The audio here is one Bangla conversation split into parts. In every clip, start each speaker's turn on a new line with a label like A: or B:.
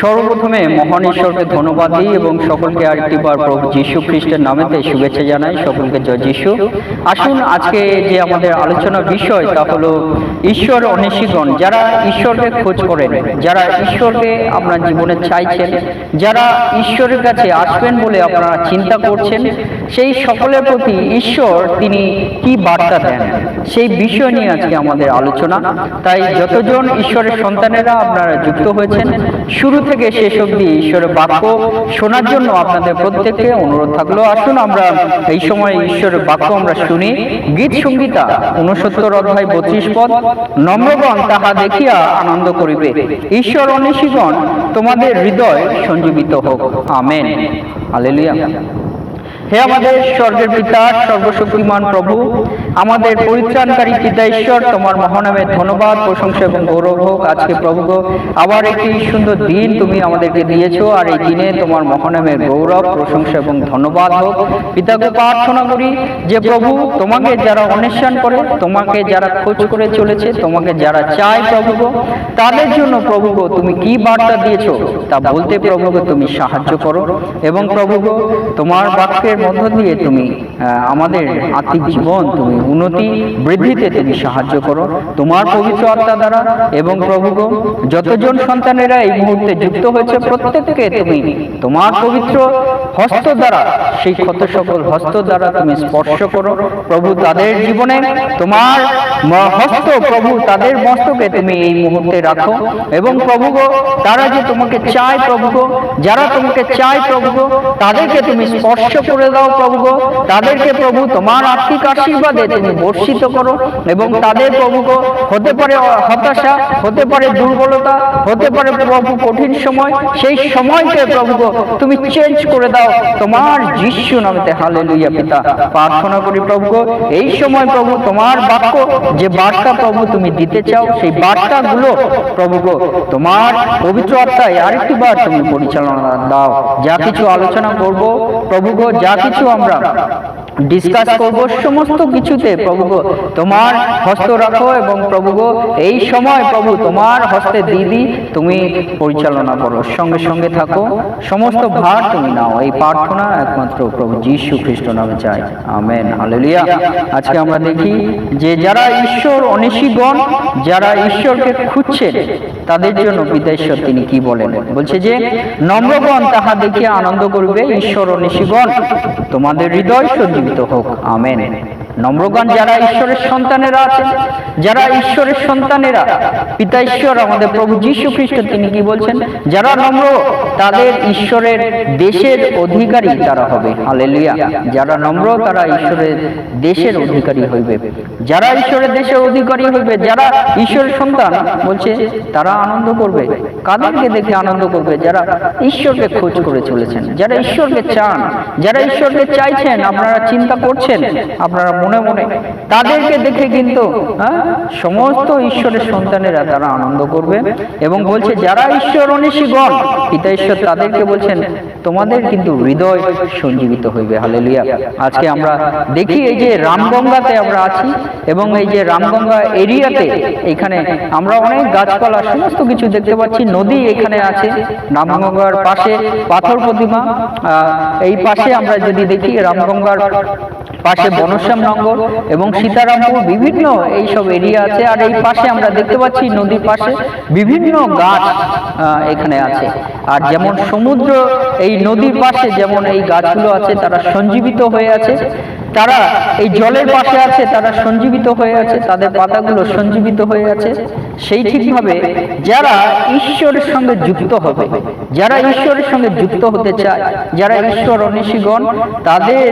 A: সর্বপ্রথমে মহান ঈশ্বরকে ধন্যবাদ দিই এবং সকলকে আরেকটি বার প্রভু যীশু খ্রিস্টের নামেতে শুভেচ্ছা জানাই। সকলকে জয় যীশু। আসুন আজকে যে আমাদের আলোচনা বিষয় তা হলো ঈশ্বর অনিশীগণ যারা ঈশ্বরকে খোঁজ করেন, যারা ঈশ্বরকে আপনার জীবনে চাইছেন, যারা ঈশ্বরের কাছে আসবেন বলে আপনারা চিন্তা করছেন, সেই সকলের প্রতি ঈশ্বর তিনি কি বার্তা দেন? সেই বিষয় নিয়ে আজকে আমাদের আলোচনা। তাই যতজন ঈশ্বরের সন্তানেরা আপনারা যুক্ত হয়েছেন শুরু থেকে শেষ অবধি ঈশ্বরের বাক্য শোনার জন্য আপনাদের প্রত্যেককে অনুরোধ থাকল। আসুন আমরা এই সময় ঈশ্বরের বাক্য আমরা শুনি। গীত সঙ্গীতা উনসত্তর অধ্যায় বত্রিশ পদ, নম্রগণ তাহা দেখিয়া আনন্দ করিবে। ঈশ্বর অনিশীগণ তোমাদের হৃদয় সঞ্জীবিত হোক। আমেন। হালেলুয়া। হে আমাদের স্বর্গের পিতা, সর্বশক্তিমান প্রভু, আমাদের পরিত্রাণকারী পিতা ঈশ্বর, তোমার মহানামে ধন্যবাদ, প্রশংসা এবং গৌরব হোক। আজকে প্রভু আবার একটি সুন্দর দিন তুমি আমাদেরকে দিয়েছ, আর এই দিনে তোমার মহানামের গৌরব, প্রশংসা এবং ধন্যবাদ হোক। পিতাকে প্রার্থনা করি যে প্রভু, তোমাকে যারা অন্বেষণ করে, তোমাকে যারা খোঁজ করে চলেছে, তোমাকে যারা চায় প্রভু তাদের জন্য প্রভু তুমি কি বার্তা দিয়েছ তা বলতে প্রভু তুমি সাহায্য করো। এবং প্রভু তোমার বাক্যের মধ্য দিয়ে তুমি আমাদের আত্মিক জীবন তুমি উন্নতি, বৃদ্ধিতে তুমি সাহায্য করো। তোমার পবিত্র আত্মা দ্বারা এবং প্রভু যতজন সন্তানেরা এই মুহূর্তে যুক্ত হয়েছে, প্রত্যেককে তুমি তোমার পবিত্র হস্ত দ্বারা, সেই ক্ষত সকল হস্ত দ্বারা তুমি স্পর্শ করো। প্রভু তাদের জীবনে তোমার হস্ত, প্রভু তাদের মস্তকে তুমি এই মুহূর্তে রাখো এবং প্রভু গো, তারা যে তোমাকে চায় প্রভু যারা তোমাকে চায় প্রভু তাদেরকে তুমি স্পর্শ করে দাও প্রভু গো, তাদেরকে প্রভু তোমার আর্থিক আশীর্বাদে তুমি বর্ষিত করো এবং তাদের প্রভু গো, হতে পারে হতাশা, হতে পারে দুর্বলতা, হতে পারে প্রভু কঠিন সময়, সেই সময়কে প্রভু গো, তুমি চেঞ্জ করে দাও। তোমার যিশু নামেতে হালেলুইয়া পিতা। প্রার্থনা করি প্রভু গো, এই সময় প্রভু তোমার বাক্য, যে বার্তা প্রভু তুমি দিতে চাও, সেই বার্তাগুলো প্রভু গো, তোমার পবিত্র আত্মায় আরেকটি বার তুমি পরিচালনা দাও। যা কিছু আলোচনা করব প্রভু গো যা কিছু আমরা ডিসকাস করব, সমস্ত কিছুতে প্রভু গো তোমার হস্ত রাখো এবং প্রভু গো এই সময় প্রভু তোমার হস্তে দিদি, তুমি পরিচালনা করো। সঙ্গে সঙ্গে থাকো, সমস্ত ভার তুমি নাও। এই প্রার্থনা একমাত্র প্রভু যীশু খ্রিস্ট নামে চাই। আমেন। হালেলুয়া। আজকে আমরা দেখি যে যারা ঈশ্বর অনিশীগণ যারা ঈশ্বরকে খুঁজছেন তাদের জন্য পিতা ঈশ্বর তিনি কি বলেন? বলছে যে, নম্রগণ তাহা দেখিয়া আনন্দ করবে, ঈশ্বর অনিশীগণ তোমাদের হৃদয় সঞ্জীবিত হোক। আমেন। নম্রগণ যারা ঈশ্বরের সন্তানেরা আছেন, যারা ঈশ্বরের সন্তানেরা, পিতা ঈশ্বর আমাদের প্রভু যীশু খ্রিস্ট, তিনি কি বলছেন? যারা নম্র, তাদের ঈশ্বরের দেশের অধিকারী তারা হবে। হালেলুয়া। যারা নম্র, তারা ঈশ্বরের দেশের অধিকারী হইবে। যারা ঈশ্বরের দেশের অধিকারী হইবে, যারা ঈশ্বরের সন্তান, বলছে, তারা আনন্দ করবে। কাদেরকে দেখে আনন্দ করবে? যারা ঈশ্বরকে খোঁজ করে চলেছেন। যারা ঈশ্বরকে চান, যারা ঈশ্বরকে চাইছেন, আপনারা চিন্তা করছেন, আপনারা মনে মনে। তাদেরকে দেখে কিন্তু হ্যাঁ, সমস্ত ঈশ্বরের সন্তানেরা তারা আনন্দ করবে এবং বলছে যারা ঈশ্বর অনিশীগণ পিতা ঈশ্বর তাদেরকে বলছেন তোমাদের কিন্তু হৃদয় সঞ্জীবিত হইবে। হালেলুয়া। আজকে আমরা দেখি এই যে রামগঙ্গাতে আমরা আছি এবং এই যে রামগঙ্গা এরিয়াতে এখানে আমরা অনেক গাছপালা সমস্ত কিছু দেখতে পাচ্ছি। নদী এখানে আছে রামগঙ্গার পাশে পাথর প্রতিমা। এই পাশে আমরা যদি দেখি রামগঙ্গার পাশে বনশ্যাম নগর এবং সীতারামপুর বিভিন্ন এইসব এরিয়া আছে। আর এই পাশে আমরা দেখতে পাচ্ছি নদীর পাশে বিভিন্ন গাছ এখানে আছে। আর যেমন সমুদ্র, এই নদীর পাশে যেমন এই গাছগুলো আছে, তারা সঞ্জীবিত হয়ে আছে। তারা এই জলের পাশে আছে, তারা সঞ্জীবিত হয়ে আছে, তাদের পাতাগুলো সঞ্জীবিত হয়ে আছে। সেই ঠিকভাবে যারা ঈশ্বরের সঙ্গে যুক্ত হবে, যারা ঈশ্বরের সঙ্গে যুক্ত হতে চায়, যারা ঈশ্বর অনিশীগণ তাদের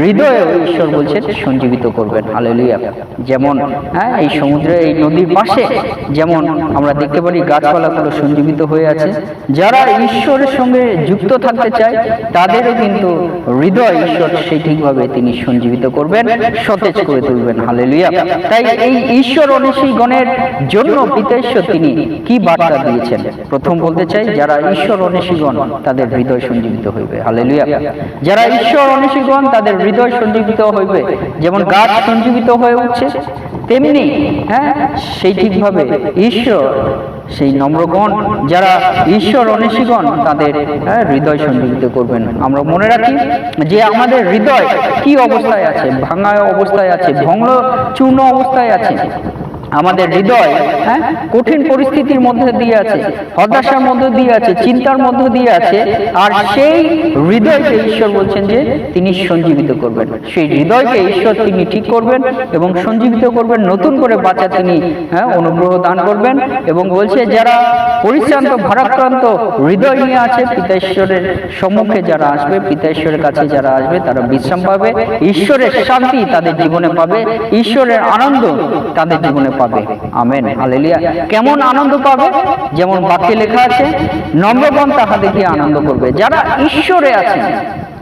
A: হৃদয়ে ঈশ্বর বলছেন সঞ্জীবিত করবেন। হালেলুয়া। যেমন হ্যাঁ এই সমুদ্রে, এই নদীর পাশে, যেমন আমরা দেখতে পারি গাছপালাগুলো সঞ্জীবিত হয়ে আছে। যারা ঈশ্বরের সঙ্গে যুক্ত থাকতে চায়, তাদেরও কিন্তু হৃদয় ঈশ্বর সেই ঠিকভাবে তিনি সঞ্জীবিত করবেন, সতেজ করে তুলবেন। হালে হালেলুয়া। তাই এই ঈশ্বর অনিশীগণের জন্য পিতা তিনি কি বার্তা দিয়েছেন? প্রথম বলতে চাই, যারা ঈশ্বর অনিশীগণ, তাদের হৃদয় সঞ্জীবিত হইবে। হালেলুয়া। যারা ঈশ্বর অনিশীগণ, তাদের হৃদয় সঞ্জীবিত হইবে। যেমন গাছ সঞ্জীবিত হয়ে উঠছে তেমনি হ্যাঁ সেই ঠিকভাবে ঈশ্বর সেই নম্রগণ যারা ঈশ্বর অনেশীগণ তাদের হ্যাঁ, হৃদয় সংযুক্ত করবেন। আমরা মনে রাখি যে আমাদের হৃদয় কি অবস্থায় আছে? ভাঙা অবস্থায় আছে? ভঙ্গ চূর্ণ অবস্থায় আছে? আমাদের হৃদয় হ্যাঁ কঠিন পরিস্থিতির মধ্যে দিয়ে আছে, হতাশার মধ্যে দিয়ে আছে, চিন্তার মধ্যে দিয়ে আছে, আর সেই হৃদয়কে ঈশ্বর বলছেন যে তিনি সঞ্জীবিত করবেন। সেই হৃদয়কে ঈশ্বর তিনি ঠিক করবেন এবং সঞ্জীবিত করবেন, নতুন করে বাঁচা তিনি হ্যাঁ অনুগ্রহ দান করবেন এবং বলছে, যারা পরিশ্রান্ত, ভারাক্রান্ত হৃদয় নিয়ে আছে, পিতা ঈশ্বরের সম্মুখে যারা আসবে, পিতা ঈশ্বরের কাছে যারা আসবে, তারা বিশ্রাম পাবে। ঈশ্বরের শান্তি তাদের জীবনে পাবে, ঈশ্বরের আনন্দ তাদের জীবনে পাবে। আমেন। হালেলিয়া। কেমন আনন্দ পাবে? যেমন বাক্যে লেখা আছে নম্রগণ তাহা দেখিয়ে আনন্দ করবে? যারা ঈশ্বরে আছে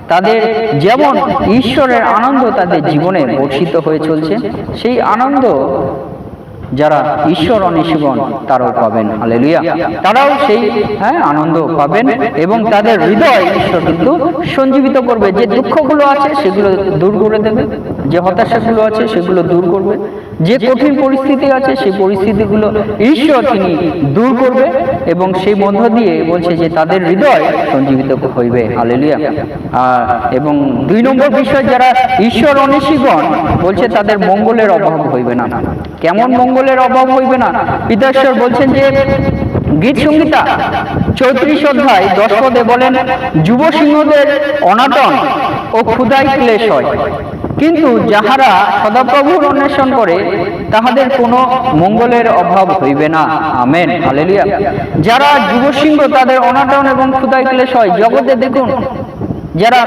A: তাদের যেমন ঈশ্বরের আনন্দ তাদের জীবনে বর্ষিত হয়ে চলছে, সেই আনন্দ যারা ঈশ্বর অনিশীগণ তারাও পাবেন। হালেলুয়া। তারাও সেই হ্যাঁ আনন্দ পাবেন এবং তাদের হৃদয় ঈশ্বর কিন্তু সঞ্জীবিত করবে। যে দুঃখগুলো আছে, সেগুলো দূর করে দেবে। যে হতাশাগুলো আছে, সেগুলো দূর করবে। যে কঠিন পরিস্থিতি আছে, সেই পরিস্থিতিগুলো ঈশ্বর তিনি দূর করবে এবং সেই মধ্য দিয়ে বলছে যে তাদের হৃদয় সঞ্জীবিত হইবে। হালেলুয়া। আর, এবং দুই নম্বর বিষয়, যারা ঈশ্বর অনিশীগণ বলছে তাদের মঙ্গলের অভাব হইবে না। কেমন মঙ্গলের অভাব হইবে না। পিতাশ্বর বলছেন যে, গীত সংগীতা চৌত্রিশ অধ্যায় দশ পদে বলেন, যুব সিংহদের অনাটন ও ক্ষুদাই ক্লেশ হয়। কিন্তু যাহারা সদাপ্রভুর অন্বেষণ করে, তাহাদের কোনো মঙ্গলের অভাব হইবে না। আমেন। হালেলুয়া। যারা যুব সিংহ তাদের অনাটন এবং ক্ষুদাই ক্লেশ হয়, জগতে দেখুন যারা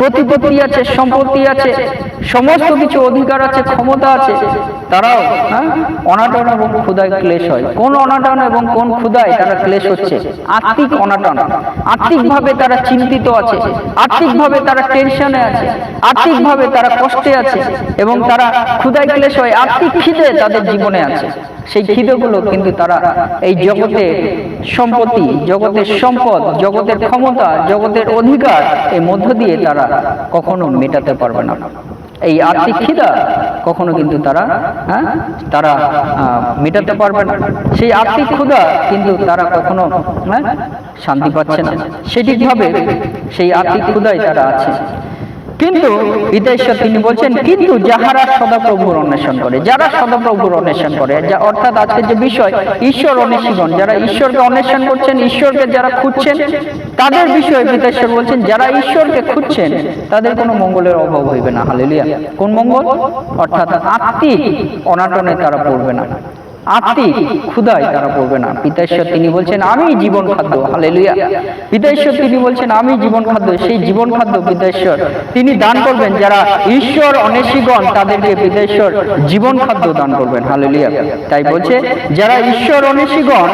A: প্রতিপত্তি আছে, সম্পত্তি আছে, সমস্ত কিছু অধিকার আছে, ক্ষমতা আছে, তারাও হ্যাঁ অনাটন এবং ক্ষুদায় ক্লেশ হয়। কোন অনাটন এবং কোন ক্ষুদায় তারা ক্লেশ হচ্ছে? আর্থিক অনাটন। আর্থিকভাবে তারা চিন্তিত আছে আর্থিকভাবে তারা টেনশনে আছে আর্থিকভাবে তারা কষ্টে আছে এবং তারা ক্ষুদায় ক্লেশ হয় আর্থিক খিদে তাদের জীবনে আছে। সেই খিদেগুলো কিন্তু তারা এই জগতে সম্পত্তি, জগতের সম্পদ, জগতের ক্ষমতা, জগতের অধিকার এই মধ্য দিয়ে তারা কখনো মেটাতে পারবে না। এই আর্থিক খিদা কখনো কিন্তু তারা হ্যাঁ? তারা মেটাতে পারবে না। সেই আর্থিক ক্ষুদা কিন্তু তারা কখনো হ্যাঁ? শান্তি পাচ্ছে না। সেটিকভাবে সেই আর্থিক ক্ষুদায় তারা আছে। কিন্তু ঈশ্বর তিনি বলছেন, কিন্তু যাহারা সদাপ্রভুর অন্বেষণ করে, যারা সদাপ্রভুর অন্বেষণ করে, যা অর্থাৎ আজকের যে বিষয়, ঈশ্বর অন্বেষীগণ যারা ঈশ্বরকে অন্বেষণ করছেন, ঈশ্বরকে যারা খুঁজছেন, তাদের বিষয়ে ঈশ্বর বলছেন, যারা ঈশ্বরকে খুঁজছেন, তাদের কোনো মঙ্গলের অভাব হইবে না, হালেলুয়া। কোন মঙ্গল? অর্থাৎ আত্মিক অনাটনে তারা পড়বে না। আত্মিক ক্ষুধায় তারা পড়বে না। পিতাশ্বর তিনি বলছেন, আমি জীবন খাদ্য। পিতাশ্বর তিনি বলছেন, আমি জীবন খাদ্য। সেই জীবন খাদ্য পিতাশ্বর তিনি দান করবেন। যারা ঈশ্বর অনেশীগণ, তাদেরকে পিতাশ্বর জীবন খাদ্য দান করবেন। তাই বলছে, যারা ঈশ্বর অনেশীগণ,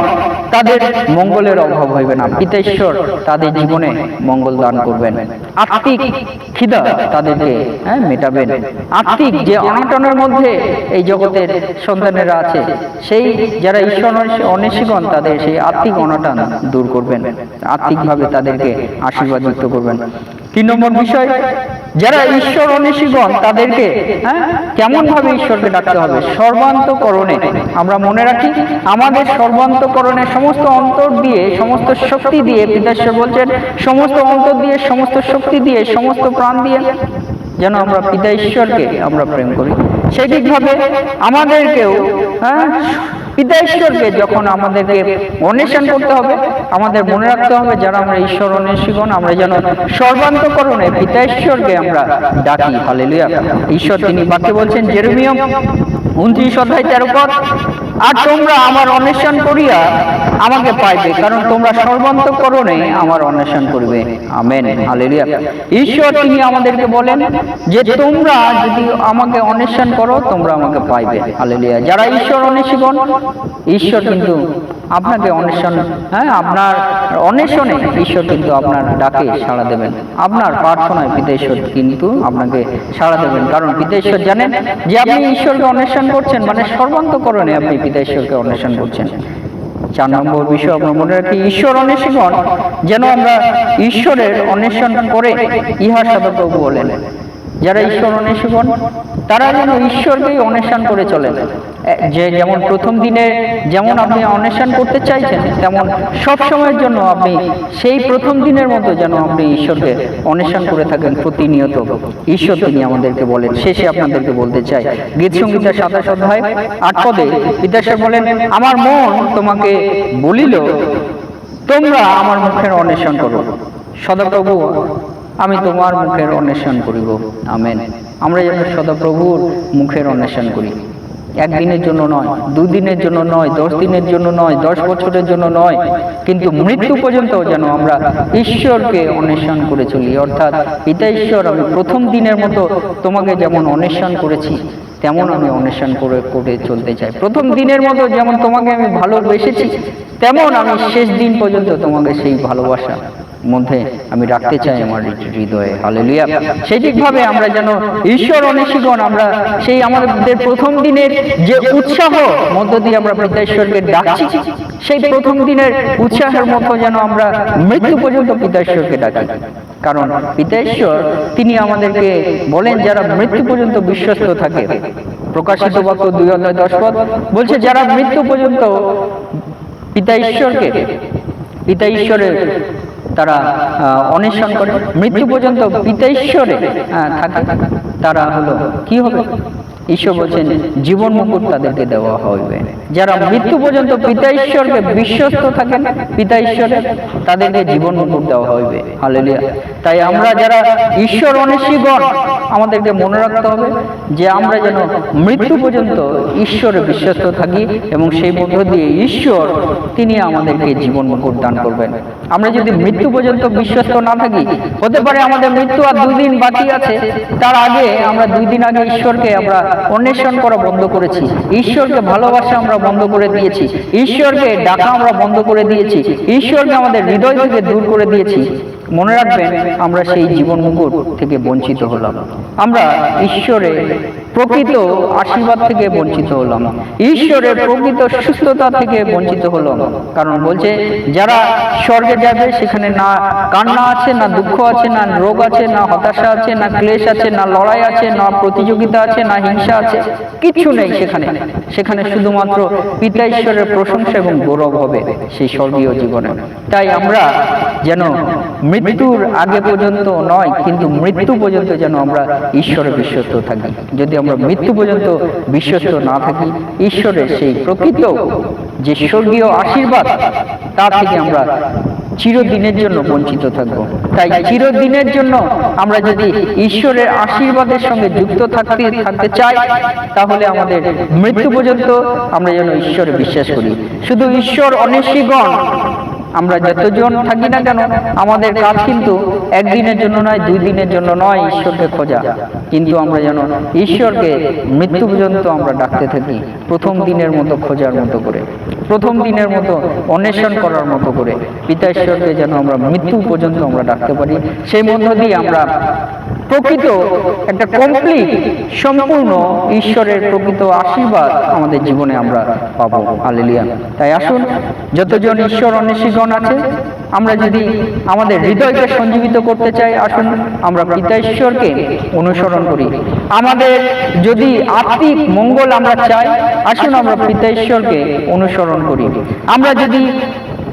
A: তাদের মঙ্গলের অভাব হইবে না। পিতাশ্বর তাদের জীবনে মঙ্গল দান করবেন। আত্মিক খিদা তাদেরকে হ্যাঁ মেটাবেন। আত্মিক যে অনটনের মধ্যে এই জগতের সন্তানেরা আছে সেই যারা ঈশ্বর অন্বেষীগণ তাদের সেই আত্মিক অনটন দূর করবেন, আত্মিকভাবে তাদেরকে আশীর্বাদ যুক্ত করবেন। তিন নম্বর বিষয়, যারা ঈশ্বর অন্বেষীগণ তাদেরকে হ্যাঁ কেমন ভাবে ঈশ্বরকে ডাকতে হবে? সর্বান্তকরণে। আমরা মনে রাখি, আমাদের সর্বান্তকরণে সমস্ত অন্তর দিয়ে, সমস্ত শক্তি দিয়ে পিতাশ্বর বলছেন, সমস্ত অন্তর দিয়ে, সমস্ত শক্তি দিয়ে, সমস্ত প্রাণ দিয়ে যেন আমরা পিতা ঈশ্বরকে আমরা প্রেম করি। সেদিকভাবে আমাদেরকেও হ্যাঁ? পিতা ঈশ্বরকে যখন আমাদেরকে অন্বেষণ করতে হবে, আমাদের মনে রাখতে হবে যারা আমরা ঈশ্বর অন্বেষীগণ আমরা যেন সর্বান্তকরণে পিতা ঈশ্বরকে আমরা ডাকি। হালেলুয়া। ঈশ্বর তিনি বাক্যে বলছেন, জেরমিয়ম উনত্রিশ অধ্যায় তেরো পদ, আর তোমরা আমার অন্বেষণ করিয়া আমাকে পাইবে, কারণ তোমরা সর্বান্তকরণে আমার অন্বেষণ করবে। আমেন। হালেরিয়া ঈশ্বর তিনি আমাদেরকে বলেন যে, তোমরা যদি আমাকে অন্বেষণ করো, তোমরা আমাকে পাইবে। হালেরিয়া যারা ঈশ্বর অন্বেষীগণ ঈশ্বর কিন্তু আপনাকে অন্বেষণ হ্যাঁ আপনার অন্বেষণে ঈশ্বর কিন্তু আপনার ডাকে সাড়া দেবেন। আপনার প্রার্থনায় পিতেশ্বর কিন্তু আপনাকে সাড়া দেবেন। কারণ পিতেশ্বর জানেন যে আপনি ঈশ্বরকে অন্বেষণ করছেন মানে সর্বান্তকরণে আপনি পিতেশ্বরকে অন্বেষণ করছেন। চার নম্বর বিষয় আমরা মনে রাখি ঈশ্বর অন্বেষীগণ যেন আমরা ঈশ্বরের অন্বেষণ করে সাথে প্রভু বলেন। যারা ঈশ্বর অন্বেষণ তারা যেন ঈশ্বরকেই অন্বেষণ করে চলেন। এ, যে যেমন প্রথম দিনে যেমন আপনি অন্বেষণ করতে চাইছেন তেমন সব সময়ের জন্য আপনি সেই প্রথম দিনের মতো যেন আপনি ঈশ্বরকে অন্বেষণ করে থাকেন প্রতিনিয়ত। ঈশ্বর তিনি আমাদেরকে বলেন। শেষে আপনাদেরকে বলতে চাই গীত সঙ্গীতের সাতাশ অধ্যায় আট পদে বিদ্যাসার বলেন আমার মন তোমাকে বলিল তোমরা আমার মুখের অন্বেষণ করো। সদাপ্রভু আমি তোমার মুখের অন্বেষণ করিব। আমেন। আমরা যেন সদাপ্রভুর মুখের অন্বেষণ করি। একদিনের জন্য নয়, দুদিনের জন্য নয়, দশ দিনের জন্য নয়, দশ বছরের জন্য নয়, কিন্তু মৃত্যু পর্যন্ত যেন আমরা ঈশ্বরকে অন্বেষণ করে চলি। অর্থাৎ পিতা ঈশ্বর, আমি প্রথম দিনের মতো তোমাকে যেমন অন্বেষণ করেছি, তেমন আমি অন্বেষণ করে করে চলতে চাই। প্রথম দিনের মতো যেমন তোমাকে আমি ভালোবেসেছি, তেমন আমি শেষ দিন পর্যন্ত তোমাকে সেই ভালোবাসা মধ্যে আমি রাখতে চাই আমার হৃদয়ে। হালেলুয়া। সেই আমরা যেন ঈশ্বর অনেশীগণ, আমরা সেই আমাদের প্রথম দিনের যে উৎসাহ মধ্য দিয়ে আমরা পিতা ডাকছি, সেই প্রথম দিনের উৎসাহের মতো যেন আমরা মৃত্যু পর্যন্ত পিতা ঈশ্বরকে ডাকি। কারণ পিতা ঈশ্বর তিনি আমাদেরকে বলেন, যারা মৃত্যু পর্যন্ত বিশ্বস্ত থাকে। প্রকাশিত বাক্য দুই অধ্যায় দশ পদ বলছে, যারা মৃত্যু পর্যন্ত পিতা ঈশ্বরকে পিতা ঈশ্বরের তারা অনেশন করে। মৃত্যু পর্যন্ত পিতা ঈশ্বরে আহ, থাকে। তারা হলো কি হবে? ঈশ্বর বলছেন জীবন মুকুট তাদেরকে দেওয়া হবে। যারা মৃত্যু পর্যন্ত পিতা ঈশ্বরকে বিশ্বস্ত থাকেন, পিতা ঈশ্বরে তাদেরকে জীবন মুকুট দেওয়া হবে। হালেলুয়া। তাই আমরা যারা ঈশ্বর অনেশীগণ, আমাদেরকে মনে রাখতে হবে যে আমরা যেন মৃত্যু পর্যন্ত ঈশ্বরে বিশ্বস্ত থাকি এবং সেই মধ্য দিয়ে ঈশ্বর, তিনি আমাদেরকে জীবন মুকুট দান করবেন। আমরা যদি মৃত্যু পর্যন্ত বিশ্বস্ত না থাকি, হতে পারে আমাদের মৃত্যু আর দুই দিন বাকি আছে, তার আগে আমরা দুই দিন আগে ঈশ্বরকে আমরা অন্বেষণ করা বন্ধ করেছি। ঈশ্বরকে ভালোবাসা আমরা বন্ধ করে দিয়েছি। ঈশ্বরকে ডাকা আমরা বন্ধ করে দিয়েছি। ঈশ্বরকে আমাদের হৃদয় থেকে দূর করে দিয়েছি। মনে রাখবেন, আমরা সেই জীবন মুকুট থেকে বঞ্চিত হলাম। আমরা ঈশ্বরের প্রকৃত আশীর্বাদ থেকে বঞ্চিত হলাম। ঈশ্বরের প্রকৃত সুস্থতা থেকে বঞ্চিত হলাম। কারণ বলছে, যারা স্বর্গে যাবে, সেখানে না কান্না আছে, না দুঃখ আছে, না রোগ আছে, না হতাশা আছে, না ক্লেশ আছে, না লড়াই আছে, না প্রতিযোগিতা আছে, না হিংসা আছে কিচ্ছু নেই সেখানে। সেখানে শুধুমাত্র পিতা ঈশ্বরের প্রশংসা এবং গৌরব হবে সেই স্বর্গীয় জীবনে। তাই আমরা যেন মৃত্যুর আগে পর্যন্ত নয়, কিন্তু মৃত্যু পর্যন্ত যেন আমরা ঈশ্বরে বিশ্বস্ত থাকি। যদি আমরা মৃত্যু পর্যন্ত বিশ্বস্ত না থাকি, ঈশ্বরের সেই প্রকৃত যে স্বর্গীয় আশীর্বাদ, তা থেকে আমরা চিরদিনের জন্য বঞ্চিত থাকব। তাই চিরদিনের জন্য আমরা যদি ঈশ্বরের আশীর্বাদের সঙ্গে যুক্ত থাকতে থাকতে চাই, তাহলে আমাদের মৃত্যু পর্যন্ত আমরা যেন ঈশ্বরে বিশ্বাস করি। শুধু ঈশ্বর অনেশীগণ আমরা যতজন থাকি না কেন, আমাদের কাজ কিন্তু একদিনের জন্য নয়, দুই দিনের জন্য নয়, ঈশ্বরকে খোঁজা। কিন্তু আমরা যেন ঈশ্বরকে মৃত্যু পর্যন্ত আমরা ডাকতে থাকি, প্রথম দিনের মতো খোঁজার মতো করে, প্রথম দিনের মতো অন্বেষণ করার মতো করে। পিতা ঈশ্বরকে যেন আমরা মৃত্যু পর্যন্ত আমরা ডাকতে পারি, সেই মধ্য দিয়ে আমরা প্রকৃত একটা কমপ্লিট সম্পূর্ণ ঈশ্বরের প্রকৃত আশীর্বাদ আমাদের জীবনে আমরা পাবো। আলেলিয়া তাই আসুন, যতজন ঈশ্বর অন্বেষীগণ আছে, আমরা যদি আমাদের হৃদয়কে সঞ্জীবিত করতে চাই, আসুন, আমরা পিতা ঈশ্বরকে অনুসরণ করি। আমাদের যদি আত্মিক মঙ্গল আমরা চাই, আসুন আমরা পিতা ঈশ্বরকে অনুসরণ করি। আমরা যদি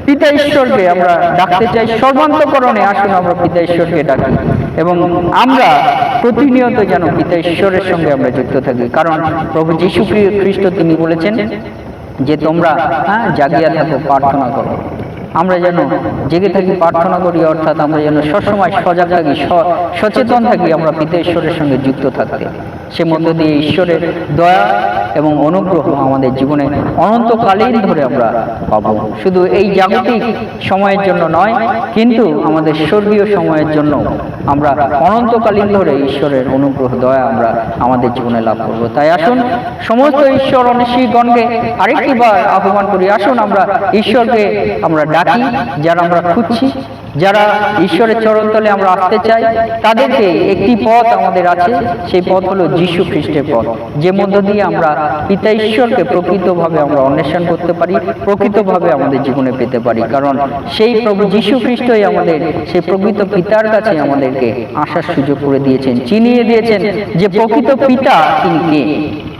A: পিতা ঈশ্বরকে আমরা ডাকতে চাই। সর্বান্তকরণে আসুন আমরা পিতা ঈশ্বরকে ডাকি। এবং আমরা প্রতিনিয়ত যেন পিতা ঈশ্বরের সঙ্গে আমরা যুক্ত থাকি। কারণ প্রভু যীশু খ্রি- খ্রিস্ট তিনি বলেছেন যে তোমরা হ্যাঁ জাগিয়া থাকো, প্রার্থনা করো। আমরা যেন জেগে থাকি, প্রার্থনা করি, অর্থাৎ আমরা যেন সবসময় সজাগ থাকি সচেতন থাকি, আমরা পিতা ঈশ্বরের সঙ্গে যুক্ত থাকতে। সে মধ্য দিয়ে ঈশ্বরের দয়া এবং অনুগ্রহ আমাদের জীবনে অনন্তকালীন ধরে আমরা পাবো। শুধু এই জাগতিক সময়ের জন্য নয়, কিন্তু আমাদের স্বর্গীয় সময়ের জন্য আমরা অনন্তকালীন ধরে ঈশ্বরের অনুগ্রহ, দয়া আমরা আমাদের জীবনে লাভ করব। তাই আসুন, সমস্ত ঈশ্বর অনিশ্চয়গণকে আরেকটি বার আহ্বান করি, আসুন আমরা ঈশ্বরকে আমরা ডাকি, যারা আমরা খুঁজছি। যারা ঈশ্বরের চরণতলে আমরা আসতে চাই, তাদেরকে একটি পথ আমাদের আছে, সেই পথ হলো যীশু খ্রিস্টের পথ। যে মধ্য দিয়ে আমরা পিতা ঈশ্বরকে প্রকৃতভাবে আমরা অন্বেষণ করতে পারি, প্রকৃতভাবে আমাদের জীবনে পেতে পারি। কারণ সেই প্রভু যীশু খ্রিস্টই আমাদের, সেই প্রকৃত পিতার কাছে আমাদেরকে আসার সুযোগ করে দিয়েছেন, চিনিয়ে দিয়েছেন যে প্রকৃত পিতা তিনি কে?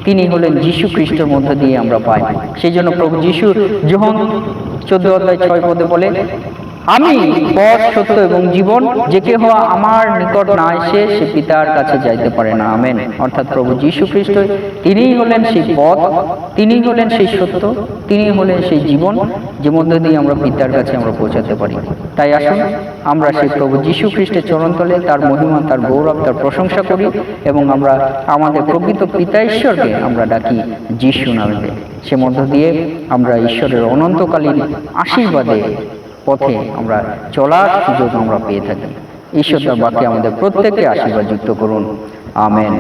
A: তিনি হলেন যীশু খ্রিস্টের মধ্য দিয়ে আমরা পাই। সেই জন্য প্রভু যীশু যখন চোদ্দ অধ্যায় ছয় পদে বলে আমি পথ, সত্য এবং জীবন, যে কেহ আমার নিকট না এসে সে পিতার কাছে যাইতে পারে না। আমেন। অর্থাৎ প্রভু যীশু খ্রিস্ট, তিনিই হলেন সেই পথ, তিনিই হলেন সেই সত্য তিনি হলেন সেই জীবন, যে মধ্য দিয়ে আমরা পিতার কাছে আমরা পৌঁছাতে পারি। তাই আসুন, আমরা সেই প্রভু যীশু খ্রিস্টের চরণতলে তার মহিমা, তার গৌরব, তার প্রশংসা করি এবং আমরা আমাদের প্রকৃত পিতা ঈশ্বরকে আমরা ডাকি যিশু নামে। সে মধ্য দিয়ে আমরা ঈশ্বরের অনন্তকালীন আশীর্বাদে পথে আমরা চলার সুযোগ আমরা পেয়ে থাকি। ঈশ্বর বাকি আমাদের প্রত্যেককে আশীর্বাদ যুক্ত করুন। আমেন।